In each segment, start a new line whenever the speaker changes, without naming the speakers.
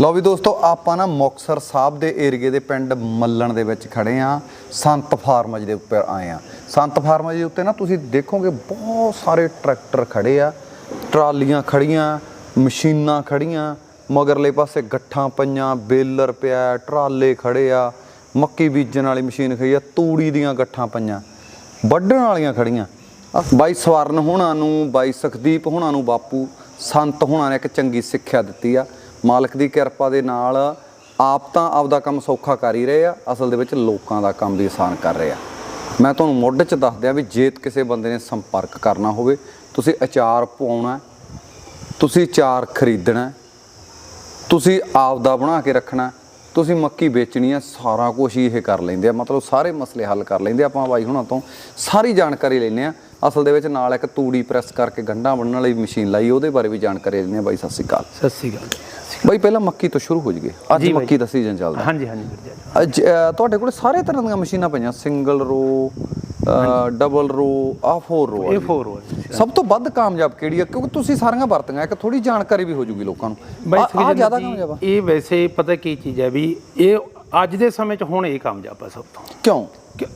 ਲਓ ਵੀ ਦੋਸਤੋ, ਆਪਾਂ ਨਾ ਮੁਕਤਸਰ ਸਾਹਿਬ ਦੇ ਏਰੀਏ ਦੇ ਪਿੰਡ ਮੱਲਣ ਦੇ ਵਿੱਚ ਖੜੇ ਆ। ਸੰਤ ਫਾਰਮਜ ਦੇ ਉੱਪਰ ਆਏ ਆ। ਸੰਤ ਫਾਰਮਜ ਦੇ ਉੱਤੇ ਨਾ ਤੁਸੀਂ ਦੇਖੋਗੇ ਬਹੁਤ ਸਾਰੇ ਟਰੈਕਟਰ ਖੜੇ ਆ। ਟਰਾਲੀਆਂ ਖੜੀਆਂ, ਮਸ਼ੀਨਾਂ ਖੜੀਆਂ, ਮਗਰਲੇ ਪਾਸੇ ਗੱਠਾਂ ਪਈਆਂ, ਬੇਲਰ ਪਿਆ, ਟਰਾਲੇ ਖੜੇ ਆ, ਮੱਕੀ ਬੀਜਣ ਵਾਲੀ ਮਸ਼ੀਨ ਖੜੀ ਆ, ਤੂੜੀ ਦੀਆਂ ਗੱਠਾਂ ਪਈਆਂ, ਵੱਢਣ ਵਾਲੀਆਂ ਖੜੀਆਂ। ਬਾਈ ਸਵਰਨ ਹੋਣਾ ਨੂੰ, ਬਾਈ ਸੁਖਦੀਪ ਹੋਣਾ ਨੂੰ ਬਾਪੂ, ਸੰਤ ਹੋਣਾ ਨੇ ਇੱਕ ਚੰਗੀ ਸਿੱਖਿਆ ਦਿੱਤੀ ਆ। ਮਾਲਕ ਦੀ ਕਿਰਪਾ ਦੇ ਨਾਲ ਆਪ ਤਾਂ ਆਪਦਾ ਕੰਮ ਸੌਖਾ ਕਰ ਹੀ ਰਹੇ ਆ ਅਸਲ ਦੇ ਵਿੱਚ ਲੋਕਾਂ ਦਾ ਕੰਮ ਵੀ ਆਸਾਨ ਕਰ ਰਹੇ ਆ। ਮੈਂ ਤੁਹਾਨੂੰ ਮੁੱਢ 'ਚ ਦੱਸ ਦਿਆਂ ਵੀ ਜੇ ਕਿਸੇ ਬੰਦੇ ਨੇ ਸੰਪਰਕ ਕਰਨਾ ਹੋਵੇ ਤੁਸੀਂ ਅਚਾਰ ਪਵਾਉਣਾ ਤੁਸੀਂ ਚਾਰ ਖਰੀਦਣਾ ਹੈ, ਤੁਸੀਂ ਆਪਦਾ ਬਣਾ ਕੇ ਰੱਖਣਾ ਤੁਸੀਂ ਮੱਕੀ ਵੇਚਣੀ ਆ ਸਾਰਾ ਕੁਝ ਹੀ ਇਹ ਕਰ ਲੈਂਦੇ ਆ ਮਤਲਬ ਸਾਰੇ ਮਸਲੇ ਹੱਲ ਕਰ ਲੈਂਦੇ ਆਪਾਂ ਬਾਈ ਹੁਣਾਂ ਤੋਂ ਸਾਰੀ ਜਾਣਕਾਰੀ ਲੈਂਦੇ ਆ। ਅਸਲ ਦੇ ਵਿੱਚ ਨਾਲ ਇੱਕ ਤੂੜੀ ਪ੍ਰੈਸ ਕਰਕੇ ਗੰਢਾਂ ਬੰਨਣ ਵਾਲੀ ਮਸ਼ੀਨ ਲਾਈ ਉਹਦੇ ਬਾਰੇ ਵੀ ਜਾਣਕਾਰੀ ਲੈਂਦੇ ਆ ਬਾਈ ਸਤਿ ਸ਼੍ਰੀ ਅਕਾਲ।
ਸਤਿ ਸ੍ਰੀ ਅਕਾਲ।
ਬਾਈ ਪਹਿਲਾਂ ਮੱਕੀ ਤੋਂ ਸ਼ੁਰੂ ਹੋ ਜੀਏ। ਅੱਜ। ਮੱਕੀ ਦਾ ਸੀਜ਼ਨ ਚੱਲਦਾ।
ਹਾਂਜੀ ਹਾਂਜੀ ਵੀਰ ਜੀ
ਤੁਹਾਡੇ ਕੋਲ ਸਾਰੇ ਤਰ੍ਹਾਂ ਦੀਆਂ ਮਸ਼ੀਨਾਂ ਪਈਆਂ। ਸਿੰਗਲ ਰੋ ਡਬਲ ਰੋ ਆ ਫੋਰ ਰੋ
ਇਹ 4 ਹੋ
ਸਭ ਤੋਂ ਵੱਧ ਕਾਮਯਾਬ ਕਿਹੜੀ ਆ? ਕਿਉਂਕਿ ਤੁਸੀਂ ਸਾਰੀਆਂ ਵਰਤੀਆਂ ਇੱਕ ਥੋੜੀ ਜਾਣਕਾਰੀ ਵੀ ਹੋ ਜੂਗੀ ਲੋਕਾਂ ਨੂੰ। ਆ ਜ਼ਿਆਦਾ ਕਾਮਯਾਬ ਆ।
ਇਹ ਵੈਸੇ ਪਤਾ ਕੀ ਚੀਜ਼ ਹੈ ਵੀ ਇਹ ਅੱਜ ਦੇ ਸਮੇਂ 'ਚ ਹੁਣ ਇਹ ਕਾਮਯਾਬ ਆ ਸਭ ਤੋਂ।
ਕਿਉਂ?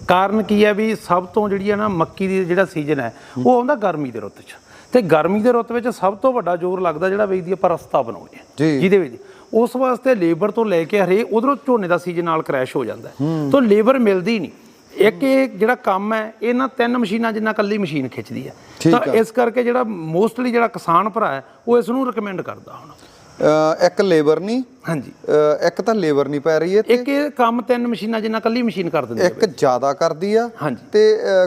ਕਾਰਨ ਕੀ ਹੈ ਵੀ ਸਭ ਤੋਂ ਜਿਹੜੀ ਹੈ ਨਾ ਮੱਕੀ ਦੀ ਜਿਹੜਾ ਸੀਜ਼ਨ ਹੈ। ਉਹ ਆਉਂਦਾ ਗਰਮੀ ਦੇ ਰੁੱਤ 'ਚ। ਤੇ ਗਰਮੀ ਦੇ ਰੁੱਤ ਵਿੱਚ ਸਭ ਤੋਂ ਵੱਡਾ ਜ਼ੋਰ ਲੱਗਦਾ ਜਿਹੜਾ ਵੇਚਦੀ ਆਪਾਂ ਰਸਤਾ ਬਣਾਉਣੇ
ਜੀ।
ਜਿਹਦੇ ਵਿੱਚ ਉਸ ਵਾਸਤੇ ਲੇਬਰ ਤੋਂ ਲੈ ਕੇ ਹਰੇ ਉਧਰੋਂ ਝੋਨੇ ਦਾ ਸੀਜ਼ਨ ਨਾਲ ਕ੍ਰੈਸ਼ ਹੋ ਜਾਂਦਾ ਤਾਂ ਲੇਬਰ ਮਿਲਦੀ ਨਹੀਂ। ਇੱਕ ਇਹ ਜਿਹੜਾ ਕੰਮ ਹੈ ਇਹਨਾਂ ਤਿੰਨ ਮਸ਼ੀਨਾਂ ਜਿੰਨਾ ਕੱਲੀ ਮਸ਼ੀਨ ਖਿੱਚਦੀ ਹੈ। ਤਾਂ ਇਸ ਕਰਕੇ ਜਿਹੜਾ ਮੋਸਟਲੀ ਜਿਹੜਾ ਕਿਸਾਨ ਭਰਾ ਹੈ ਉਹ ਇਸ ਨੂੰ ਰეკਮੈਂਡ ਕਰਦਾ ਹੁਣ।
ਇੱਕ ਲੇਬਰ ਨਹੀਂ
ਹਾਂਜੀ।
ਇੱਕ ਤਾਂ ਲੇਬਰ ਨਹੀਂ ਪੈ ਰਹੀ ਹੈ ਤੇ
ਇੱਕ ਇਹ ਕੰਮ ਤਿੰਨ ਮਸ਼ੀਨਾਂ ਜਿੰਨਾ ਕੱਲੀ ਮਸ਼ੀਨ ਕਰ ਦਿੰਦੀ ਹੈ
ਇੱਕ ਜ਼ਿਆਦਾ ਕਰਦੀ ਆ। ਤੇ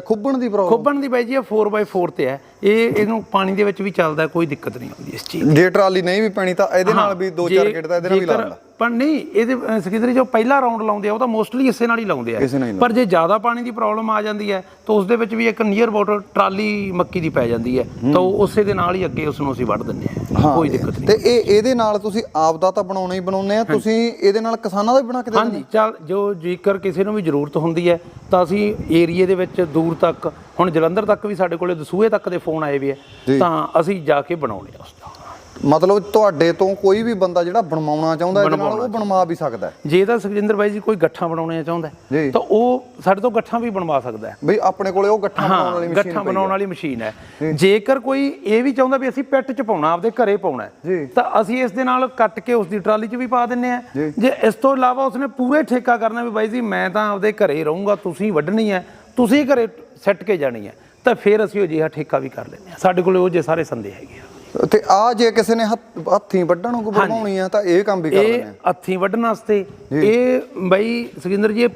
ਖੁੱਬਣ ਦੀ ਪ੍ਰੋਬਲਮ
ਖੋਬਣ ਦੀ ਬਾਈ ਜੀ ਇਹ 4x4 ਤੇ ਹੈ। ਇਹ ਇਹਨੂੰ ਪਾਣੀ ਦੇ ਵਿੱਚ ਵੀ ਚੱਲਦਾ ਕੋਈ ਦਿੱਕਤ ਨਹੀਂ ਆਉਂਦੀ ਇਸ ਚੀਜ਼ ਦੀ।
ਜੇ ਟਰਾਲੀ ਨਹੀਂ ਵੀ ਪੈਣੀ ਤਾਂ ਇਹਦੇ ਨਾਲ ਵੀ ਦੋ ਚਾਰ ਗੇੜ ਤਾਂ ਇਹਦੇ ਨਾਲ ਵੀ ਲਾ ਲੈਂਦਾ
ਪਰ ਨਹੀਂ ਇਹਦੇ ਸਕਿਦਰੀ ਜੋ ਪਹਿਲਾ ਰਾਉਂਡ ਲਾਉਂਦੇ ਆ ਉਹ ਤਾਂ ਮੋਸਟਲੀ ਇਸੇ ਨਾਲ ਹੀ ਲਾਉਂਦੇ ਆ। ਪਰ ਜੇ ਜ਼ਿਆਦਾ ਪਾਣੀ ਦੀ ਪ੍ਰੋਬਲਮ ਆ ਜਾਂਦੀ ਹੈ ਤਾਂ ਉਸ ਦੇ ਵਿੱਚ ਵੀ ਇੱਕ ਨੀਅਰ ਅਬਾਊਟ ਟਰਾਲੀ ਮੱਕੀ ਦੀ ਪੈ ਜਾਂਦੀ ਹੈ। ਤਾਂ ਉਸੇ ਦੇ ਨਾਲ ਹੀ ਅੱਗੇ ਉਸ ਨੂੰ ਅਸੀਂ ਵੱਢ ਦਿੰਦੇ ਹਾਂ। ਕੋਈ ਦਿੱਕਤ ਨਹੀਂ।
ਤੇ ਇਹ ਇਹਦੇ ਨਾਲ ਤੁਸੀਂ ਆਪ ਦਾ ਤਾਂ ਬਣਾਉਣਾ ਹੀ ਬਣਾਉਨੇ ਆ ਤੁਸੀਂ ਇਹਦੇ ਨਾਲ ਕਿਸਾਨਾਂ ਦਾ ਵੀ ਬਣਾ ਕੇ ਦਿੰਦੇ
ਹਾਂਜੀ ਚੱਲ ਜੋ ਜੇਕਰ ਕਿਸੇ ਨੂੰ ਵੀ ਜ਼ਰੂਰਤ ਹੁੰਦੀ ਹੈ ਤਾਂ ਅਸੀਂ ਏਰੀਏ ਦੇ ਵਿੱਚ ਦੂਰ ਤੱਕ ਹੁਣ ਜਲੰਧਰ ਤੱਕ ਵੀ ਸਾਡੇ ਕੋਲੇ ਦਸੂਹੇ ਤੱਕ ਦੇ ਫੋਨ ਆਏ ਵੀ ਹੈ। ਤਾਂ ਅਸੀਂ ਜਾ ਕੇ ਬਣਾਉਣੇ ਆ ਉਸ ਦਾ।
ਮਤਲਬ ਤੁਹਾਡੇ ਤੋਂ ਕੋਈ ਵੀ ਬੰਦਾ ਜਿਹੜਾ ਬਣਵਾਉਣਾ ਚਾਹੁੰਦਾ ਇਹਦੇ ਨਾਲ ਉਹ ਬਣਵਾ ਵੀ ਸਕਦਾ ਹੈ।
ਜੇ ਤਾਂ ਸੁਖਜਿੰਦਰ ਬਾਈ ਜੀ ਕੋਈ ਗੱਠਾਂ ਬਣਾਉਣੀਆਂ ਚਾਹੁੰਦਾ। ਤਾਂ ਉਹ ਸਾਡੇ ਤੋਂ ਗੱਠਾਂ ਵੀ ਬਣਵਾ ਸਕਦਾ ਹੈ
ਬਈ ਆਪਣੇ ਕੋਲੇ ਉਹ ਗੱਠਾਂ ਬਣਾਉਣ ਵਾਲੀ ਮਸ਼ੀਨ
ਗੱਠਾਂ ਬਣਾਉਣ ਵਾਲੀ ਮਸ਼ੀਨ ਹੈ ਜੇਕਰ ਕੋਈ ਇਹ ਵੀ ਚਾਹੁੰਦਾ ਵੀ ਅਸੀਂ ਪਿੱਟ ਚ ਪਾਉਣਾ ਆਪਦੇ ਘਰੇ ਪਾਉਣਾ। ਤਾਂ ਅਸੀਂ ਇਸ ਦੇ ਨਾਲ ਕੱਟ ਕੇ ਉਸ ਦੀ ਟਰਾਲੀ 'ਚ ਵੀ ਪਾ ਦਿੰਨੇ ਆ
ਜੀ।
ਜੇ ਇਸ ਤੋਂ ਇਲਾਵਾ ਉਸਨੇ ਪੂਰੇ ਠੇਕਾ ਕਰਨਾ ਵੀ ਬਾਈ ਜੀ ਮੈਂ ਤਾਂ ਆਪਦੇ ਘਰੇ ਰਹੂੰਗਾ ਤੁਸੀਂ ਵੱਢਣੀ ਹੈ ਤੁਸੀਂ ਘਰੇ ਸੱਟ ਕੇ ਜਾਣੀ ਹੈ ਤਾਂ ਫਿਰ ਅਸੀਂ ਉਹ ਜਿਹਾ ਠੇਕਾ ਵੀ ਕਰ ਲੈਂਦੇ ਆ ਸਾਡੇ ਕੋਲੇ ਉਹ ਜੇ ਸਾਰੇ ਸੰਦੇ ਹੈਗੇ ਆ
ਤੇ ਆ ਜੇ ਕਿਸੇ ਨੇ ਹੱਥ- ਹੱਥੀਂ ਵੱਢਣ ਨੂੰ ਬਣਾਉਣੀ ਆ ਤਾਂ ਇਹ ਕੰਮ ਵੀ ਕਰ
ਇਹ
ਆ।
ਹੱਥੀਂ ਵੱਢਣ ਵਾਸਤੇ ਇਹ ਬਈ ਸੁਖਿੰਦਰ ਜੀ ਇਹ-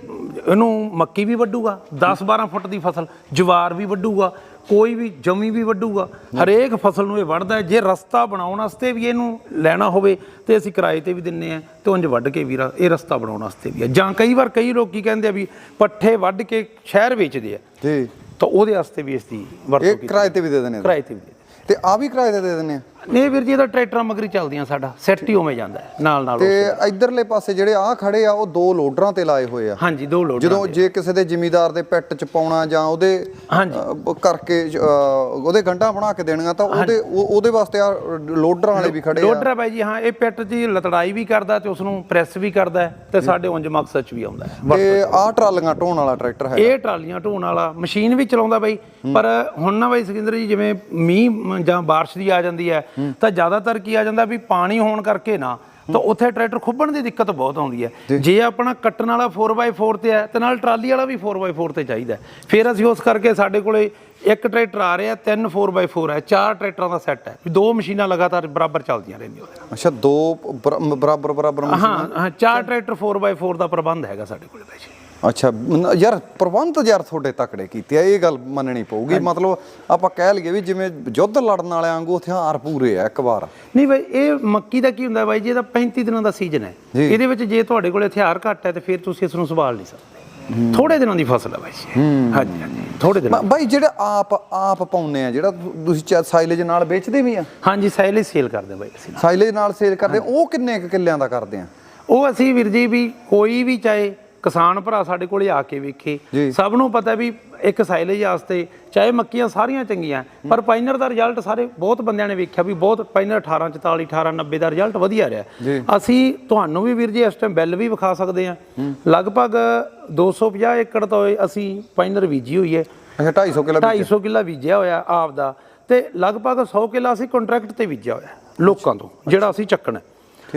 ਇਹਨੂੰ ਮੱਕੀ ਵੀ ਵੱਢੂਗਾ 10 12 ਫੁੱਟ ਦੀ ਫਸਲ ਜਵਾਰ ਵੀ ਵੱਢੂਗਾ ਕੋਈ ਵੀ ਜਮੀ ਵੀ ਵੱਢੂਗਾ ਹਰੇਕ ਫਸਲ ਨੂੰ ਇਹ ਵੱਢਦਾ ਹੈ। ਜੇ ਰਸਤਾ ਬਣਾਉਣ ਵਾਸਤੇ ਵੀ ਇਹਨੂੰ ਲੈਣਾ ਹੋਵੇ ਤੇ ਅਸੀਂ ਕਿਰਾਏ ਤੇ ਵੀ ਦਿੰਨੇ ਆ ਤੇ ਉਂਝ ਵੱਢ ਕੇ ਵੀ ਰ- ਇਹ ਰਸਤਾ ਬਣਾਉਣ ਵਾਸਤੇ ਵੀ ਆ। ਜਾਂ ਕਈ ਵਾਰ ਕਈ ਲੋਕੀ ਕਹਿੰਦੇ ਆ ਵੀ ਪੱਠੇ ਵੱਢ ਕੇ ਸ਼ਹਿਰ ਵੇਚਦੇ ਆ।
ਜੀ।
ਤਾਂ ਉਹਦੇ ਵਾਸਤੇ ਵੀ ਇਸ ਦੀ ਵਰਤੋਂ
ਇਹ
ਕੀਤੀ
ਕਿਰਾਏ ਤੇ ਵੀ ਦੇ ਦਿੰਦੇ ਆ।
ਕਿਰਾਏ ਤੇ ਵੀ ਦੇ
ਤੇ ਆ ਵੀ ਕਿਰਾਏ ਤੇ ਦੇ ਦਿੰਦੇ ਆ?
ਨਹੀਂ ਵੀਰ ਜੀ ਇਹਦਾ ਟਰੈਕਟਰਾਂ ਮਗਰੀ ਚੱਲਦੀਆਂ ਸਾਡਾ। ਸੈੱਟ ਹੀ ਉਵੇਂ ਜਾਂਦਾ ਨਾਲ ਨਾਲ
ਤੇ ਇਧਰਲੇ ਪਾਸੇ ਜਿਹੜੇ ਆ ਖੜੇ ਆ ਉਹ ਦੋ ਲੋਡਰਾਂ ਤੇ ਲਾਏ ਹੋਏ ਆ?
ਹਾਂਜੀ ਦੋ ਲੋਡ
ਜਦੋਂ ਜੇ ਕਿਸੇ ਦੇ ਜ਼ਿਮੀਦਾਰ ਦੇ ਪਿੱਟ ਚ ਪਾਉਣਾ ਜਾਂ ਉਹਦੇ ਕਰਕੇ ਉਹਦੇ ਗੰਢਾਂ ਬਣਾ ਕੇ ਦੇਣੀਆਂ ਤਾਂ ਉਹਦੇ ਉਹ- ਉਹਦੇ ਵਾਸਤੇ ਆ ਲੋਡਰਾਂ ਵਾਲੇ ਵੀ ਖੜੇ ਆ।
ਲੋਡਰ ਹੈ ਬਾਈ ਜੀ ਹਾਂ ਇਹ ਪਿੱਟ ਦੀ ਲਤੜਾਈ ਵੀ ਕਰਦਾ ਤੇ ਉਸ ਨੂੰ ਪ੍ਰੈਸ ਵੀ ਕਰਦਾ ਤੇ ਸਾਡੇ ਉਂਝ ਮਕਸਦ ਚ ਵੀ ਆਉਂਦਾ
ਤੇ ਆਹ ਟਰਾਲੀਆਂ ਢੋਣ ਵਾਲਾ ਟਰੈਕਟਰ ਹੈ
ਇਹ ਟਰਾਲੀਆਂ ਢੋਣ ਵਾਲਾ ਮਸ਼ੀਨ ਵੀ ਚਲਾਉਂਦਾ ਬਾਈ। ਪਰ ਹੁਣ ਨਾ ਬਾਈ ਸੁਖਿੰਦਰ ਜੀ ਜਿਵੇਂ ਮੀਂਹ ਮ- ਜਾਂ ਬਾਰਿਸ਼ ਦੀ ਆ ਜਾਂਦੀ ਹੈ ਤਾਂ ਜ਼ਿਆਦਾਤਰ ਕੀ ਆ ਜਾਂਦਾ ਵੀ ਪਾਣੀ ਹੋਣ ਕਰਕੇ ਨਾ ਤਾਂ ਉੱਥੇ ਟਰੈਕਟਰ ਖੁੱਬਣ ਦੀ ਦਿੱਕਤ ਬਹੁਤ ਆਉਂਦੀ ਹੈ। ਜੇ। ਆਪਣਾ ਕੱਟਣ ਵਾਲਾ 4x4 ਤੇ ਹੈ ਤੇ ਨਾਲ ਟਰਾਲੀ ਵਾਲਾ ਵੀ 4x4 ਤੇ ਚਾਹੀਦਾ। ਫਿਰ ਅਸੀਂ ਉਸ ਕਰਕੇ ਸਾਡੇ ਕੋਲੇ ਇੱਕ ਟਰੈਕਟਰ ਆ ਰਿਹਾ ਤਿੰਨ 4x4 ਹੈ ਚਾਰ ਟਰੈਕਟਰਾਂ ਦਾ ਸੈੱਟ ਹੈ। ਦੋ ਮਸ਼ੀਨਾਂ ਲਗਾਤਾਰ ਬਰਾਬਰ ਚੱਲਦੀਆਂ ਰਹਿੰਦੀਆਂ
ਅੱਛਾ ਦੋ ਬਰ- ਬਰਾਬਰ ਬਰਾਬਰ ਮਸ਼ੀਨ-
ਹਾਂ ਹਾਂ ਚਾਰ ਟਰੈਕਟਰ 4x4 ਦਾ ਪ੍ਰਬੰਧ ਹੈਗਾ ਸਾਡੇ ਕੋਲੇ ਬਾਈ। ਜੀ
ਅੱਛਾ ਯਾਰ ਪ੍ਰਬੰਧ ਯਾਰ ਤੁਹਾਡੇ ਤਕੜੇ ਕੀਤੇ ਆ ਇਹ ਗੱਲ ਮੰਨਣੀ ਪਊਗੀ। ਮਤਲਬ ਆਪਾਂ ਕਹਿ ਲਈਏ ਵੀ ਜਿਵੇਂ ਯੁੱਧ ਲੜਨ ਵਾਲਿਆਂ ਵਾਂਗੂ ਹਥਿਆਰ ਪੂਰੇ ਆ ਇੱਕ ਵਾਰ।
ਨਹੀਂ ਬਾਈ ਇਹ ਮੱਕੀ ਦਾ ਕੀ ਹੁੰਦਾ ਬਾਈ ਜੀ ਇਹਦਾ 35 ਦਿਨਾਂ ਦਾ ਸੀਜ਼ਨ ਹੈ।
ਜੀ।
ਇਹਦੇ ਵਿੱਚ ਜੇ ਤੁਹਾਡੇ ਕੋਲ ਹਥਿਆਰ ਘੱਟ ਹੈ ਤੇ ਫਿਰ ਤੁਸੀਂ ਇਸ ਨੂੰ ਸੰਭਾਲ ਨਹੀਂ ਸਕਦੇ। ਥੋੜੇ ਦਿਨਾਂ ਦੀ ਫਸਲ ਹੈ ਬਾਈ ਜੀ। ਹਾਂਜੀ ਹਾਂਜੀ ਥੋੜੇ ਦਿਨ
ਬ- ਬਾਈ ਜਿਹੜਾ ਆਪ ਆਪ ਪਾਉਨੇ ਆ ਜਿਹੜਾ ਤੁ- ਤੁਸੀਂ ਸਾਈਲੇਜ ਨਾਲ ਵੇਚਦੇ ਵੀ ਆ?
ਹਾਂਜੀ ਸੈਲੇ ਸੇਲ ਕਰਦੇ ਹਾਂ ਬਾਈ ਅਸੀਂ
ਸਾਈਲੇਜ ਨਾਲ ਸੇਲ ਕਰਦੇ ਉਹ ਕਿੰਨੇ ਕੁ ਕਿੱਲਿਆਂ ਦਾ ਕਰਦੇ ਆ?
ਉਹ ਅਸੀਂ ਵੀਰ ਜੀ ਵੀ ਕੋਈ ਵੀ ਚਾਹੇ ਕਿਸਾਨ ਭਰਾ ਸਾਡੇ ਕੋਲੇ ਆ ਕੇ ਵੇਖੇ। ਸਭ ਨੂੰ ਪਤਾ ਵੀ ਇੱਕ ਸਾਈਲੇਜ ਵਾਸਤੇ ਚਾਹੇ ਮੱਕੀਆਂ ਸਾਰੀਆਂ ਚੰਗੀਆਂ ਪਰ ਪਾਈਨਰ ਦਾ ਰਿਜ਼ਲਟ ਸਾਰੇ ਬਹੁਤ ਬੰਦਿਆਂ ਨੇ ਵੇਖਿਆ ਵੀ ਬਹੁਤ ਪਾਈਨਰ 18 44 18 90 ਦਾ ਰਿਜ਼ਲਟ ਵਧੀਆ ਰਿਹਾ। ਅਸੀਂ ਤੁਹਾਨੂੰ ਵੀ ਵੀਰ ਜੀ ਇਸ ਟਾਈਮ ਬਿੱਲ ਵੀ ਵਿਖਾ ਸਕਦੇ ਹਾਂ। ਲਗਭਗ 250 ਏਕੜ ਤੋਂ ਅਸੀਂ ਪਾਈਨਰ ਬੀਜੀ ਹੋਈ ਹੈ।
ਅੱਛਾ 250 ਕਿਲੋ
250 ਕਿੱਲਾ ਬੀਜਿਆ ਹੋਇਆ ਆਪ ਦਾ। ਤੇ ਲਗਭਗ 100 ਕਿੱਲਾ ਅਸੀਂ ਕੰਟਰੈਕਟ ਤੇ ਬੀਜਿਆ ਹੋਇਆ ਲੋਕਾਂ ਤੋਂ ਜਿਹੜਾ ਅਸੀਂ ਚੱਕਣਾ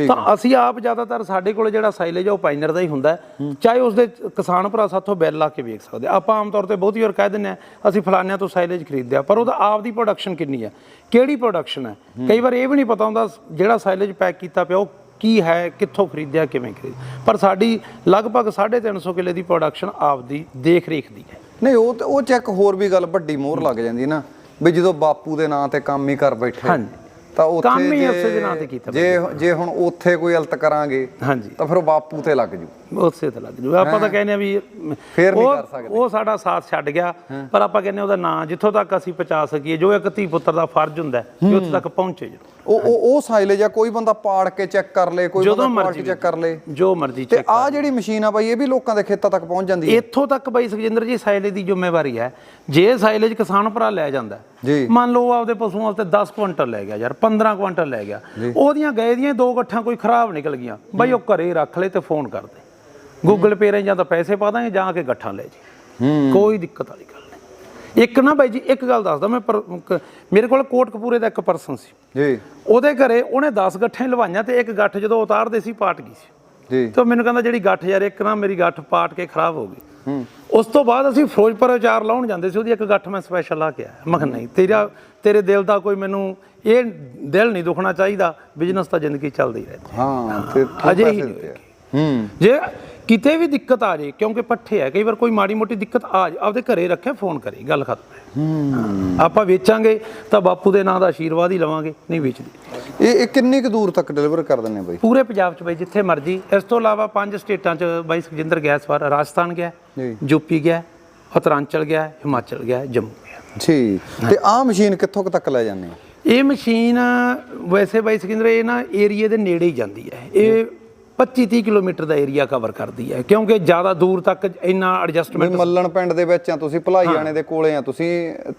ਤਾਂ ਅਸੀਂ ਆਪ ਜ਼ਿਆਦਾਤਰ ਸਾਡੇ ਕੋਲ ਜਿਹੜਾ ਸਾਈਲੇਜ ਆ ਉਹ ਪਾਈਨਰ ਦਾ ਹੀ ਹੁੰਦਾ। ਚਾਹੇ ਉਸ ਦੇ ਕਿਸਾਨ ਭਰਾ ਸਾਥੋਂ ਬਿੱਲ ਲਾ ਕੇ ਵੇਖ ਸਕਦੇ। ਆਪਾਂ ਆਮ ਤੌਰ ਤੇ ਬਹੁਤੀ ਵਾਰ ਕਹਿ ਦਿੰਦੇ ਆ ਅਸੀਂ ਫਲਾਨਿਆਂ ਤੋਂ ਸਾਈਲੇਜ ਖਰੀਦਦੇ ਆ ਪਰ ਉਹਦਾ ਆਪ ਦੀ ਪ੍ਰੋਡਕਸ਼ਨ ਕਿੰਨੀ ਹੈ ਕਿਹੜੀ ਪ੍ਰੋਡਕਸ਼ਨ ਹੈ। ਕਈ ਵਾਰ ਇਹ ਵੀ ਨਹੀਂ ਪਤਾ ਹੁੰਦਾ ਜਿਹੜਾ ਸਾਈਲੇਜ ਪੈਕ ਕੀਤਾ ਪਿਆ ਉਹ ਕੀ ਹੈ ਕਿੱਥੋਂ ਖਰੀਦਿਆ ਕਿਵੇਂ ਖਰੀਦ ਪਰ ਸਾਡੀ ਲਗਭਗ 350 ਕਿੱਲੇ ਦੀ ਪ੍ਰੋਡਕਸ਼ਨ ਆਪ ਦੀ ਦੇਖ ਰੇਖ ਦੀ ਹੈ।
ਨਹੀਂ ਉਹ ਉਹ ਚੈੱਕ ਹੋਰ ਵੀ ਗੱਲ ਵੱਡੀ ਮੋਹਰ ਲੱਗ ਜਾਂਦੀ ਨਾ ਵੀ ਜਦੋਂ ਬਾਪੂ ਦੇ ਨਾਂ ਤੇ ਕੰਮ ਹੀ ਕਰ ਬੈਠੇ। ਤਾਂ ਉੱਥੇ
ਕੰਮ ਹੀ ਉਸੇ ਦੇ ਨਾਂ ਤੇ ਕੀਤਾ
ਜੇ ਜੇ ਹੁਣ ਉੱਥੇ ਕੋਈ ਅਲਤ ਕਰਾਂਗੇ
ਹਾਂਜੀ।
ਤਾਂ ਫਿਰ ਉਹ ਬਾਪੂ ਤੇ ਲੱਗ ਜੂ।
ਉਸੇ ਤੇ ਲੱਗ ਜੂ। ਆਪਾਂ ਤਾਂ ਕਹਿੰਦੇ ਆ ਵੀ
ਫੇਰ ਨਹੀਂ ਕਰ ਸਕਦੇ।
ਉਹ ਸਾਡਾ ਸਾਥ ਛੱਡ ਗਿਆ ਪਰ ਆਪਾਂ ਕਹਿੰਦੇ ਉਹਦਾ ਨਾਂ ਜਿੱਥੋਂ ਤੱਕ ਅਸੀਂ ਪਹੁੰਚਾ ਸਕੀਏ ਜੋ ਇੱਕ ਧੀ ਪੁੱਤਰ ਦਾ ਫਰਜ਼ ਹੁੰਦਾ ਹੈ ਵੀ ਉੱਥੇ ਤੱਕ ਪਹੁੰਚੇ ਜੀ
ਉਹ ਉਹ ਉਹ ਸਾਈਲੇਜ ਆ ਕੋਈ ਬੰਦਾ ਪਾੜ ਕੇ ਚੈੱਕ ਕਰ ਲੇ ਕੋਈ ਬੰਦਾ
ਮਰਜ਼ੀ
ਕੁਆਲਿਟੀ ਚੈੱਕ ਕਰ ਲੇ।
ਜੋ ਮਰਜ਼ੀ
ਤੇ
ਚੈੱਕ
ਆ ਜਿਹੜੀ ਮਸ਼ੀਨ ਆ ਬਾਈ ਇਹ ਵੀ ਲੋਕਾਂ ਦੇ ਖੇਤਾਂ ਤੱਕ ਪਹੁੰਚ ਜਾਂਦੀ ਹੈ।
ਇੱਥੋਂ ਤੱਕ ਬਈ ਸੁਖਜਿੰਦਰ ਜੀ ਸਾਈਲੇਜ ਦੀ ਜ਼ਿੰਮੇਵਾਰੀ ਹੈ। ਜੇ ਸਾਈਲੇਜ ਕਿਸਾਨ ਭਰਾ ਲੈ ਜਾਂਦਾ
ਜੀ।
ਮੰਨ ਲਓ ਆਪਦੇ ਪਸ਼ੂਆਂ ਵਾਸਤੇ 10 ਕੁਇੰਟਲ ਲੈ ਗਿਆ ਯਾਰ 15 ਕੁਇੰਟਲ ਲੈ ਗਿਆ। ਉਹਦੀਆਂ ਗਏ ਦੀਆਂ ਦੋ ਗੱਠਾਂ ਕੋਈ ਖਰਾਬ ਨਿਕਲ ਗਈਆਂ। ਬਈ ਉਹ ਘਰੇ ਰੱਖ ਲੈ ਤੇ ਫੋਨ ਕਰ ਦੇ। ਗੂਗਲ ਪੇ ਰਾਹੀਂ ਜਾਂ ਤਾਂ ਪੈਸੇ ਪਾ ਦਾਂਗੇ ਜਾਂ ਕੇ ਗੱਠਾਂ ਲੈ ਜੀ।
ਹੂੰ।
ਕੋਈ ਦਿੱਕਤ ਵਾਲੀ ਇੱਕ ਨਾ ਬਾਈ ਜੀ ਇੱਕ ਗੱਲ ਦੱਸਦਾ ਮੈਂ ਮੇਰੇ ਕੋਲ ਕੋਟਕਪੂਰੇ ਦਾ ਇੱਕ ਪਰਸਨ ਸੀ।
ਜੀ।
ਉਹਦੇ ਘਰੇ ਉਹਨੇ 10 ਗੱਠਾਂ ਲਵਾਈਆਂ ਤੇ ਇੱਕ ਗੱਠ ਜਦੋਂ ਉਤਾਰਦੇ ਸੀ ਪਾਟ ਗਈ ਸੀ।
ਜੀ।
ਤੇ ਮੈਨੂੰ ਕਹਿੰਦਾ ਜਿਹੜੀ ਗੱਠ ਯਾਰ ਇੱਕ ਨਾ ਮੇਰੀ ਗੱਠ ਪਾਟ ਕੇ ਖਰਾਬ ਹੋ ਗਈ। ਉਸ ਤੋਂ ਬਾਅਦ ਅਸੀਂ ਫਿਰੋਜ਼ਪੁਰ ਅਚਾਰ ਲਾਉਣ ਜਾਂਦੇ ਸੀ ਉਹਦੀ ਇੱਕ ਗੱਠ ਮੈਂ ਸਪੈਸ਼ਲ ਲਾ ਕੇ ਆਇਆ। ਮੈਂ ਕਿਹਾ ਨਹੀਂ ਤੇਰਾ ਤੇਰੇ ਦਿਲ ਦਾ ਕੋਈ ਮੈਨੂੰ ਇਹ ਦਿਲ ਨਹੀਂ ਦੁਖਣਾ ਚਾਹੀਦਾ। ਬਿਜ਼ਨਸ ਤਾਂ ਜ਼ਿੰਦਗੀ ਚੱਲਦੀ ਰਹਿੰਦੀ
ਹਾਂ। ਤੇ
ਅਜੇ ਹੀ
ਆ। ਹੂੰ।
ਜੇ ਕਿਤੇ ਵੀ ਦਿੱਕਤ ਆ ਜੇ ਕਿਉਂਕਿ ਪੱਠੇ ਹੈ ਕਈ ਵਾਰ ਕੋਈ ਮਾੜੀ ਮੋਟੀ ਦਿੱਕਤ ਆ ਜੇ ਆਪਦੇ ਘਰੇ ਰੱਖੇ ਫੋਨ ਕਰੀ ਗੱਲ ਖਤਮ ਆਪਾਂ ਵੇਚਾਂਗੇ ਤਾਂ ਬਾਪੂ ਦੇ ਨਾਂ ਦਾ ਆਸ਼ੀਰਵਾਦ ਹੀ ਲਵਾਂਗੇ ਨਹੀਂ ਵੇਚਦੇ।
ਇਹ ਇਹ ਕਿੰਨੀ ਕੁ ਦੂਰ ਤੱਕ ਡਿਲੀਵਰ ਕਰ ਦਿੰਨੇ ਬਾਈ?
ਪੂਰੇ ਪੰਜਾਬ 'ਚ ਬਈ ਜਿੱਥੇ ਮਰਜ਼ੀ। ਇਸ ਤੋਂ ਇਲਾਵਾ ਪੰਜ ਸਟੇਟਾਂ 'ਚ ਬਾਈ ਸੁਖਜਿੰਦਰ ਗਿਆ ਇਸ ਵਾਰ ਰਾਜਸਥਾਨ ਗਿਆ ਯੂਪੀ ਗਿਆ ਉਤਰਾਂਚਲ ਗਿਆ ਹਿਮਾਚਲ ਗਿਆ ਜੰਮੂ ਗਿਆ।
ਜੀ ਤੇ ਆਹ ਮਸ਼ੀਨ ਕਿੱਥੋਂ ਕੁ ਤੱਕ ਲੈ ਜਾਂਦੇ ਆ
ਇਹ ਮਸ਼ੀਨ ਵੈਸੇ ਬਾਈ ਸੁਖਜਿੰਦਰ ਇਹ ਨਾ ਏਰੀਏ ਦੇ ਨੇੜੇ ਹੀ ਜਾਂਦੀ ਹੈ। ਇਹ 25 30 ਕਿਲੋਮੀਟਰ ਦਾ ਏਰੀਆ ਕਵਰ ਕਰਦੀ ਹੈ ਕਿਉਂਕਿ ਜ਼ਿਆਦਾ ਦੂਰ ਤੱਕ ਇੰਨਾ ਐਡਜਸਟਮੈਂਟ
ਮੱਲਣ ਪਿੰਡ ਦੇ ਵਿੱਚ ਆ ਤੁਸੀਂ ਭਲਾਈਆਣੇ ਦੇ ਕੋਲੇ ਆ ਤੁਸੀਂ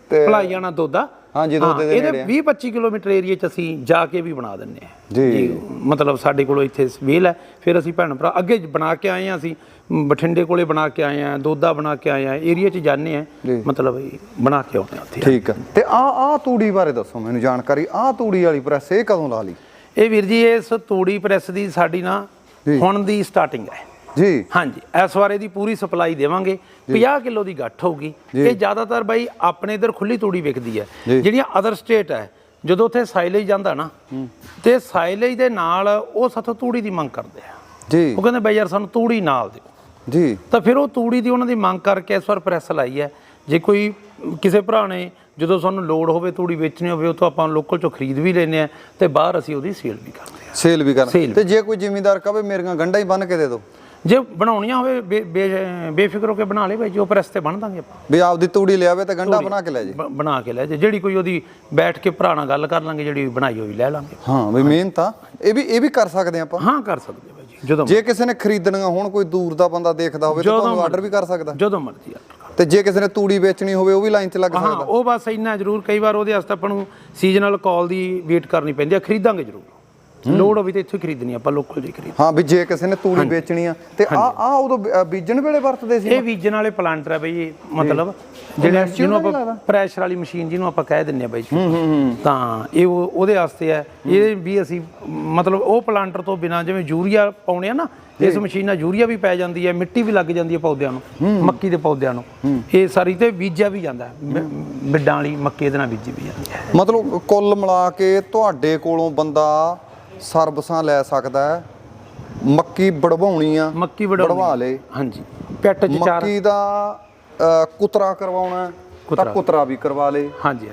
ਤੇ
ਭਲਾਈ ਜਾਣਾ ਦੋਦਾ।
ਹਾਂਜੀ ਦੋਦੇ ਦੇ
ਇਹਦੇ
ਨੇੜੇ ਆ।
20 25 ਕਿਲੋਮੀਟਰ ਏਰੀਆ 'ਚ ਅਸੀਂ ਜਾ ਕੇ ਵੀ ਬਣਾ ਦਿੰਨੇ ਆ
ਜੀ।
ਮਤਲਬ ਸਾਡੇ ਕੋਲ ਇੱਥੇ ਵੇਲ ਹੈ ਫਿਰ ਅਸੀਂ ਭੈਣ ਭਰਾ ਅੱਗੇ ਬਣਾ ਕੇ ਆਏ ਆ ਅਸੀਂ ਬਠਿੰਡੇ ਕੋਲੇ ਬਣਾ ਕੇ ਆਏ ਆ ਦੋਦਾ ਬਣਾ ਕੇ ਆਏ ਆ ਏਰੀਆ 'ਚ ਜਾਂਦੇ ਆ। ਮਤਲਬ ਬਣਾ ਕੇ ਆਉਂਦੇ ਆ ਉੱਥੇ।
ਠੀਕ ਆ। ਤੇ ਆ ਆ ਤੂੜੀ ਬਾਰੇ ਦੱਸੋ ਮੈਨੂੰ ਜਾਣਕਾਰੀ ਆ ਤੂੜੀ ਵਾਲੀ ਪ੍ਰੈਸ ਇਹ ਕਦੋਂ ਲਾ ਲਈ?
ਇਹ ਵੀਰ ਜੀ ਇਸ ਤੂੜੀ ਪ੍ਰੈਸ ਦੀ ਸਾਡੀ ਨਾ ਹੁਣ ਦੀ ਸਟਾਰਟਿੰਗ ਹੈ।
ਜੀ।
ਹਾਂਜੀ ਇਸ ਵਾਰ ਇਹਦੀ ਪੂਰੀ ਸਪਲਾਈ ਦੇਵਾਂਗੇ। 50 ਕਿਲੋ ਦੀ ਗੱਠ ਹੋਊਗੀ। ਇਹ ਜ਼ਿਆਦਾਤਰ ਬਾਈ ਆਪਣੇ ਇਧਰ ਖੁੱਲੀ ਤੂੜੀ ਵਿਕਦੀ ਹੈ। ਜਿਹੜੀਆਂ ਅਦਰ ਸਟੇਟ ਹੈ ਜਦੋਂ ਉੱਥੇ ਸਾਈਲੇਜ ਜਾਂਦਾ ਨਾ ਤੇ ਸਾਈਲੇਜ ਦੇ ਨਾਲ ਉਹ ਸਾਥੋਂ ਤੂੜੀ ਦੀ ਮੰਗ ਕਰਦੇ ਆ।
ਜੀ।
ਉਹ ਕਹਿੰਦੇ ਬਾਈ ਯਾਰ ਸਾਨੂੰ ਤੂੜੀ ਨਾਲ ਦਿਓ।
ਜੀ।
ਤਾਂ ਫਿਰ ਉਹ ਤੂੜੀ ਦੀ ਉਹਨਾਂ ਦੀ ਮੰਗ ਕਰਕੇ ਇਸ ਵਾਰ ਪ੍ਰੈਸ ਲਾਈ ਹੈ। ਜੇ ਕੋਈ ਕਿਸੇ ਭਰਾ ਨੇ ਜਦੋਂ ਸਾਨੂੰ ਲੋਡ ਹੋਵੇ ਤੂੜੀ ਵੇਚਣੀ ਹੋਵੇ ਤੋਂ ਆਪਾਂ ਲੋਕਲ ਚੋਂ ਖਰੀਦ ਵੀ ਲੈਨੇ ਆ ਤੇ ਬਾਹਰ ਅਸੀਂ ਉਹਦੀ ਸੇਲ ਵੀ ਕਰਦੇ ਹਾਂ।
ਸੇਲ ਵੀ ਕਰ
Sale
ਤੇ ਜੇ ਕੋਈ ਜ਼ਿਮੀਂਦਾਰ ਕਹੇ ਮੇਰੀਆਂ ਗੰਢਾਂ ਹੀ ਬੰਨ ਕੇ ਦੇ ਦਿਓ।
ਜੇ ਬਣਾਉਣੀਆਂ ਹੋਵੇ ਬੇਫਿਕਰ ਹੋ ਕੇ ਬਣਾ ਲੇ ਬਾਈ ਜੋ ਪ੍ਰੈਸ ਤੇ ਬਣ ਦਾਂਗੇ ਆਪਾਂ।
ਵੀ ਆਪਦੀ ਤੂੜੀ ਲਿਆਵੇ ਤੇ ਗੰਢਾ ਬਣਾ ਕੇ ਲੈ ਜੇ।
ਬਣਾ ਕੇ ਲੈ ਜੇ। ਜਿਹੜੀ ਕੋਈ ਉਹਦੀ ਬੈਠ ਕੇ ਭਰਾ ਨਾਲ ਗੱਲ ਕਰ ਲਾਂਗੇ ਜਿਹੜੀ ਬਣਾਈ ਹੋਈ ਲੈ ਲਾਂਗੇ।
ਹਾਂ ਵੀ ਮਿਹਨਤ ਆ। ਇਹ ਵੀ ਇਹ ਵੀ ਕਰ ਸਕਦੇ ਆਪਾਂ।
ਹਾਂ ਕਰ ਸਕਦੇ ਬਾਈ ਜੀ ਜਦੋਂ
ਜੇ ਕਿਸੇ ਨੇ ਖਰੀਦਣੀਆਂ ਹੋਣ ਕੋਈ ਦੂਰ ਦਾ ਬੰਦਾ ਦੇਖਦਾ ਹੋਵੇ ਤਾਂ ਤੁਹਾਨੂੰ ਆਰਡਰ ਵੀ ਕਰ ਸਕਦਾ।
ਜਦੋਂ ਮਰਜ਼ੀ ਕਰ
ਤੇ ਜੇ ਕਿਸੇ ਨੇ ਤੂੜੀ ਵੇਚਣੀ ਹੋਵੇ ਉਹ ਵੀ ਲਾਈਨ 'ਚ ਲੱਗ
ਹਾਂ
ਸਕਦਾ।
ਉਹ ਬਸ ਇੰਨਾ ਜ਼ਰੂਰ ਕਈ ਵਾਰ ਉਹਦੇ ਵਾਸਤੇ ਆਪਾਂ ਨੂੰ ਸੀਜ਼ਨਲ ਕਾਲ ਦੀ ਵੇਟ ਕਰਨੀ ਪੈਂਦੀ ਆ ਖਰੀਦਾਂਗੇ ਜ਼ਰੂਰ। ਲੋੜ ਹੋਵੇ ਤੇ ਇੱਥੋਂ ਹੀ ਖਰੀਦਣੀ ਆਪਾਂ ਲੋਕਲ ਜੀ ਖਰੀਦ
ਹਾਂ ਵੀ ਜੇ ਕਿਸੇ ਨੇ ਤੂੜੀ ਵੇਚਣੀ ਆ ਤੇ ਆ ਆ ਉਦੋਂ ਅ, ਬੀਜਣ ਵੇਲੇ ਵਰਤਦੇ ਸੀ
ਇਹ ਬੀਜਣ ਵਾਲੇ ਪਲਾਂਟਰ ਆ ਬਈ ਇਹ ਮਤਲਬ ਜਿਹੜੇ ਜਿਹਨੂੰ ਆਪਾਂ ਪ੍ਰੈਸ਼ਰ ਵਾਲੀ ਮਸ਼ੀਨ ਜਿਹਨੂੰ ਆਪਾਂ ਕਹਿ ਦਿੰਨੇ ਆ ਬਾਈ। ਤਾਂ ਇਹ ਉਹ- ਉਹਦੇ ਵਾਸਤੇ ਹੈ। ਇਹ ਵੀ ਅਸੀਂ ਮਤਲਬ ਉਹ ਪਲਾਂਟਰ ਤੋਂ ਬਿਨਾ ਜਿਵੇਂ ਯੂਰੀਆ ਪਾਉਣੇ ਆ ਨਾ ਇਸ ਮਸ਼ੀਨ ਨਾਲ ਯੂਰੀਆ ਵੀ ਪੈ ਜਾਂਦੀ ਹੈ ਮਿੱਟੀ ਵੀ ਲੱਗ ਜਾਂਦੀ ਹੈ ਪੌਦਿਆਂ ਨੂੰ ਮੱਕੀ ਦੇ ਪੌਦਿਆਂ ਨੂੰ। ਇਹ ਸਾਰੀ ਤੇ ਬੀਜਿਆ ਵੀ ਜਾਂਦਾ ਹੈ। ਬ- ਬਿੱਡਾਂ ਵਾਲੀ ਮੱਕੀ ਇਹਦੇ ਨਾਲ ਬੀਜੀ ਵੀ ਜਾਂਦੀ ਹੈ
ਮਤਲਬ ਕੁੱਲ ਮਿਲਾ ਕੇ ਤੁਹਾਡੇ ਕੋਲੋਂ ਬੰਦਾ ਸਰਵਿਸਾਂ ਲੈ ਸਕਦਾ ਹੈ। ਮੱਕੀ ਵੜਵਾਉਣੀ ਆ
ਮੱਕੀ
ਵੜਵਾ ਲੇ।
ਹਾਂਜੀ। ਪੈਟ ਚ ਚਾਰ
ਮੱਕੀ ਦਾ ਕੁਤਰਾ ਕਰਵਾਉਣਾ ਤਾਂ ਕੁਤਰਾ। ਵੀ ਕਰਵਾ ਲੇ।
ਹਾਂਜੀ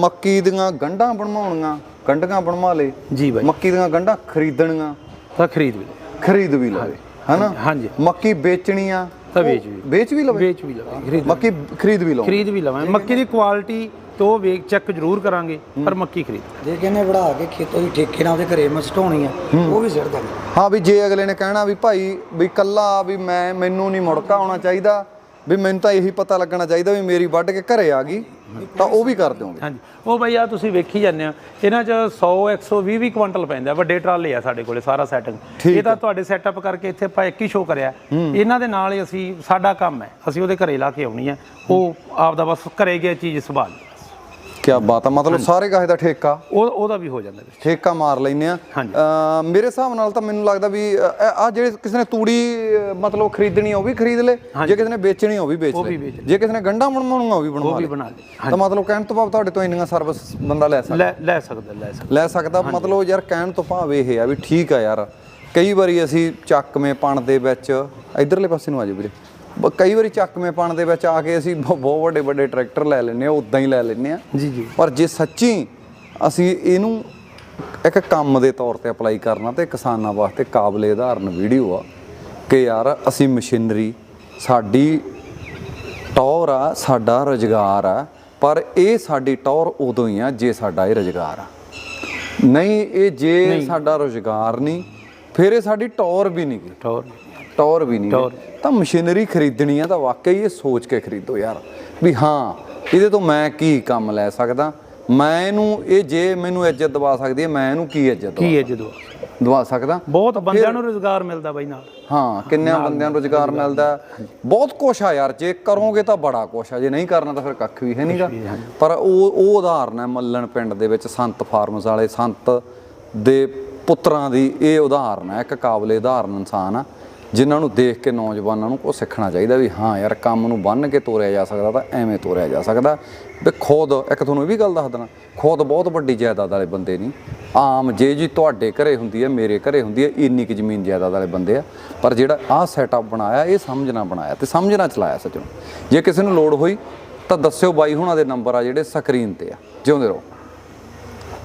ਮੱਕੀ ਦੀਆਂ ਗੰਢਾਂ ਬਣਵਾਉਣੀਆਂ ਗੰਢਾਂ ਬਣਵਾ ਲੇ।
ਜੀ ਬਾਈ।
ਮੱਕੀ ਦੀਆਂ ਗੰਢਾਂ ਖਰੀਦਣੀਆਂ
ਤਾਂ ਖਰੀਦ ਵੀ।
ਖਰੀਦ ਵੀ ਲਵੇ ਹਨਾ?
ਹਾਂਜੀ।
ਮੱਕੀ ਵੇਚਣੀ ਆ
ਤਾਂ ਵੇਚ ਵੀ
ਵੇਚ ਵੀ ਲਵੇ?
ਵੇਚ ਵੀ ਖਰੀਦ
ਮੱਕੀ ਖਰੀਦ ਵੀ ਲਓ।
ਖਰੀਦ ਵੀ ਲਵਾਂਗੇ ਮੱਕੀ ਦੀ ਕੁਆਲਿਟੀ ਤੋਂ ਵੇਖ ਚੈੱਕ ਜ਼ਰੂਰ ਕਰਾਂਗੇ ਪਰ ਮੱਕੀ ਖਰੀਦ।
ਜੇ ਕਹਿੰਦੇ ਵੜਾ ਕੇ ਖੇਤੋਂ ਦੀ ਠੇਕੇ ਨਾਲ ਉਹਦੇ ਘਰੇ ਮੈਂ ਸਟਾਉਣੀ ਆ ਉਹ ਵੀ ਸਿੱਟ ਦਾਂਗੇ
ਹਾਂ ਵੀ ਜੇ ਅਗਲੇ ਨੇ ਕਹਿਣਾ ਵੀ ਭਾਈ ਵੀ ਕੱਲਾ ਵੀ ਮੈਂ ਮੈਨੂੰ ਨਹੀਂ ਮੁੜਕਾ ਆਉਣਾ ਚਾਹੀਦਾ ਵੀ ਮੈਨੂੰ ਤਾਂ ਇਹੀ ਪਤਾ ਲੱਗਣਾ ਚਾਹੀਦਾ ਵੀ ਮੇਰੀ ਵੱਢ ਕੇ ਘਰੇ ਆ ਗਈ ਤਾਂ ਉਹ ਵੀ ਕਰ ਦਿਓਗੇ।
ਹਾਂਜੀ। ਉਹ ਬਈ ਆ ਤੁਸੀਂ ਵੇਖੀ ਜਾਂਦੇ ਆ ਇਹਨਾਂ 'ਚ 100 120 ਵੀ ਕੁਇੰਟਲ ਪੈਂਦਾ ਵੱਡੇ ਟਰਾਲੇ ਆ ਸਾਡੇ ਕੋਲੇ ਸਾਰਾ ਸੈਟਿੰਗ ਇਹ ਤਾਂ ਤੁਹਾਡੇ ਸੈਟਅਪ ਕਰਕੇ ਇੱਥੇ ਆਪਾਂ ਇੱਕ ਹੀ ਸ਼ੋਅ ਕਰਿਆ। ਇਹਨਾਂ ਦੇ ਨਾਲ ਹੀ ਅਸੀਂ ਸਾਡਾ ਕੰਮ ਹੈ ਅਸੀਂ ਉਹਦੇ ਘਰੇ ਲਾ ਕੇ ਆਉਣੀ ਹੈ ਉਹ ਆਪਦਾ ਬਸ ਘਰੇ ਗਿਆ ਚੀਜ਼ ਸੰਭਾਲ।
ਕੀ ਬਾਤ ਆ ਮਤਲਬ ਸਾਰੇ ਕਾਹੇ ਦਾ ਠੇਕਾ?
ਉਹ ਉਹਦਾ ਵੀ ਹੋ ਜਾਂਦਾ ਵਿੱਚ
ਠੇਕਾ ਮਾਰ ਲੈਨੇ ਆ। ਮੇਰੇ ਹਿਸਾਬ ਨਾਲ ਤਾਂ ਮੈਨੂੰ ਲੱਗਦਾ ਵੀ ਆ ਜਿਹੜੇ ਕਿਸੇ ਨੇ ਤੂੜੀ ਮਤਲਬ ਖਰੀਦਣੀ ਉਹ ਵੀ ਖਰੀਦ ਲੇ। ਜੇ ਕਿਸੇ ਨੇ ਵੇਚਣੀ ਉਹ ਵੀ ਵੇਚ ਲੇ। ਜੇ ਕਿਸੇ ਨੇ ਗੰਡਾ ਬਣਵਾਉਣਾ ਉਹ ਵੀ ਬਣਵਾ
ਉਹ ਵੀ
ਲੇ।
ਬਣਾ ਲੇ।
ਤਾਂ ਮਤਲਬ ਕਹਿਣ ਤੋਂ ਭਾਵ ਤੁਹਾਡੇ ਤੋਂ ਇੰਨੀਆਂ ਸਰਵਿਸ ਬੰਦਾ ਲੈ ਸਕਦਾ।
ਲੈ ਸਕਦਾ ਲੈ ਸਕਦਾ।
ਲੈ ਸਕਦਾ ਮਤਲਬ ਯਾਰ ਕਹਿਣ ਤੋਂ ਭਾਵ ਇਹ ਆ ਵੀ ਠੀਕ ਆ ਯਾਰ। ਕਈ ਵਾਰੀ ਅਸੀਂ ਚੱਕਵੇਂ ਪਣ ਦੇ ਵਿੱਚ ਇਧਰਲੇ ਪਾਸੇ ਨੂੰ ਆ ਜਾਓ ਵੀਰੇ। ਕਈ ਵਾਰੀ ਚੱਕਵੇਂ ਪਣ ਦੇ ਵਿੱਚ ਆ ਕੇ ਅਸੀਂ ਬਹੁ- ਬਹੁਤ ਵੱਡੇ ਵੱਡੇ ਟਰੈਕਟਰ ਲੈ ਲੈਂਦੇ ਆ ਉਦਾਂ ਹੀ ਲੈ ਲੈਂਦੇ ਆ
ਜੀ ਜੀ।
ਪਰ ਜੇ ਸੱਚੀ ਅਸੀਂ ਇਹਨੂੰ ਇੱਕ ਕੰਮ ਦੇ ਤੌਰ ਤੇ ਅਪਲਾਈ ਕਰਨਾ ਤੇ ਕਿਸਾਨਾਂ ਵਾਸਤੇ ਕਾਬਲੇ ਉਦਾਹਰਨ ਵੀਡੀਓ ਆ ਕਿ ਯਾਰ ਅਸੀਂ ਮਸ਼ੀਨਰੀ ਸਾਡੀ ਟੌਰ ਆ ਸਾਡਾ ਰੁਜ਼ਗਾਰ ਆ ਪਰ ਇਹ ਸਾਡੀ ਟੌਰ ਉਦੋਂ ਹੀ ਆ ਜੇ ਸਾਡਾ ਇਹ ਰੁਜ਼ਗਾਰ ਆ। ਨਹੀਂ ਇਹ ਜੇ ਸਾਡਾ ਰੁਜ਼ਗਾਰ ਨਹੀਂ ਫਿਰ ਇਹ ਸਾਡੀ ਟੌਰ ਵੀ ਨਹੀਂ
ਠੋਰ
ਟੌਰ। ਵੀ ਨਹੀਂ
ਟੌਰ।
ਤਾਂ ਮਸ਼ੀਨਰੀ ਖਰੀਦਣੀ ਆ ਤਾਂ ਵਾਕਈ ਇਹ ਸੋਚ ਕੇ ਖਰੀਦੋ ਯਾਰ। ਵੀ ਹਾਂ ਇਹਦੇ ਤੋਂ ਮੈਂ ਕੀ ਕੰਮ ਲੈ ਸਕਦਾ? ਮੈਂ ਇਹਨੂੰ ਇਹ ਜੇ ਮੈਨੂੰ ਇੱਜ਼ਤ ਦਵਾ ਸਕਦੀ ਹੈ ਮੈਂ ਇਹਨੂੰ ਕੀ ਇੱਜ਼ਤ
ਕੀ ਹੈ ਜਦੋਂ
ਦਵਾ- ਸਕਦਾ?
ਬਹੁਤ ਬੰਦਿਆਂ ਨੂੰ ਰੋਜ਼ਗਾਰ ਮਿਲਦਾ ਬਾਈ ਨਾਲ।
ਹਾਂ ਕਿੰਨਿਆਂ ਬੰਦਿਆਂ ਨੂੰ ਰੁਜ਼ਗਾਰ ਮਿਲਦਾ। ਬਹੁਤ ਕੁਛ ਆ ਯਾਰ ਜੇ ਕਰੋਗੇ ਤਾਂ ਬੜਾ ਕੁਛ ਆ ਜੇ ਨਹੀਂ ਕਰਨਾ ਤਾਂ ਫਿਰ ਕੱਖ ਵੀ ਹੈ ਨਹੀਂਗਾ ਪਰ ਉਹ ਉਹ ਉਦਾਹਰਨ ਹੈ ਮੱਲਣ ਪਿੰਡ ਦੇ ਵਿੱਚ ਸੰਤ ਫਾਰਮਸ ਵਾਲੇ ਸੰਤ ਦੇ ਪੁੱਤਰਾਂ ਦੀ ਇਹ ਉਦਾਹਰਨ ਹੈ ਇੱਕ ਕਾਬਲੇ ਉਦਾਹਰਨ ਇਨਸਾਨ ਆ। ਜਿਨ੍ਹਾਂ ਨੂੰ ਦੇਖ ਕੇ ਨੌਜਵਾਨਾਂ ਨੂੰ ਕੋ ਸਿੱਖਣਾ ਚਾਹੀਦਾ ਵੀ ਹਾਂ ਯਾਰ ਕੰਮ ਨੂੰ ਬੰਨ ਕੇ ਤੋਰਿਆ ਜਾ ਸਕਦਾ ਤਾਂ ਐਵੇਂ ਤੋਰਿਆ ਜਾ ਸਕਦਾ। ਵੀ ਖੁਦ, ਇੱਕ ਤੁਹਾਨੂੰ ਇਹ ਵੀ ਗੱਲ ਦੱਸ ਦੇਣਾ, ਖੁਦ ਬਹੁਤ ਵੱਡੀ ਜਾਇਦਾਦ ਵਾਲੇ ਬੰਦੇ ਨਹੀਂ। ਆਮ ਜੇ ਜੀ ਤੁਹਾਡੇ ਘਰੇ ਹੁੰਦੀ ਹੈ, ਮੇਰੇ ਘਰੇ ਹੁੰਦੀ ਹੈ, ਇੰਨੀ ਕੁ ਜ਼ਮੀਨ ਜਾਇਦਾਦ ਵਾਲੇ ਬੰਦੇ ਆ। ਪਰ ਜਿਹੜਾ ਆਹ ਸੈਟਅਪ ਬਣਾਇਆ, ਇਹ ਸਮਝਣਾ ਬਣਾਇਆ ਤੇ ਸਮਝਣਾ ਚਲਾਇਆ ਸੱਚੋ ਜੇ ਕਿਸੇ ਨੂੰ ਲੋੜ ਹੋਈ ਤਾਂ ਦੱਸਿਓ ਬਾਈ ਹੁਣਾਂ ਦੇ ਨੰਬਰ ਆ ਜਿਹੜੇ ਸਕਰੀਨ ਤੇ ਆ, ਜਿਉਂਦੇ ਰਹੋ।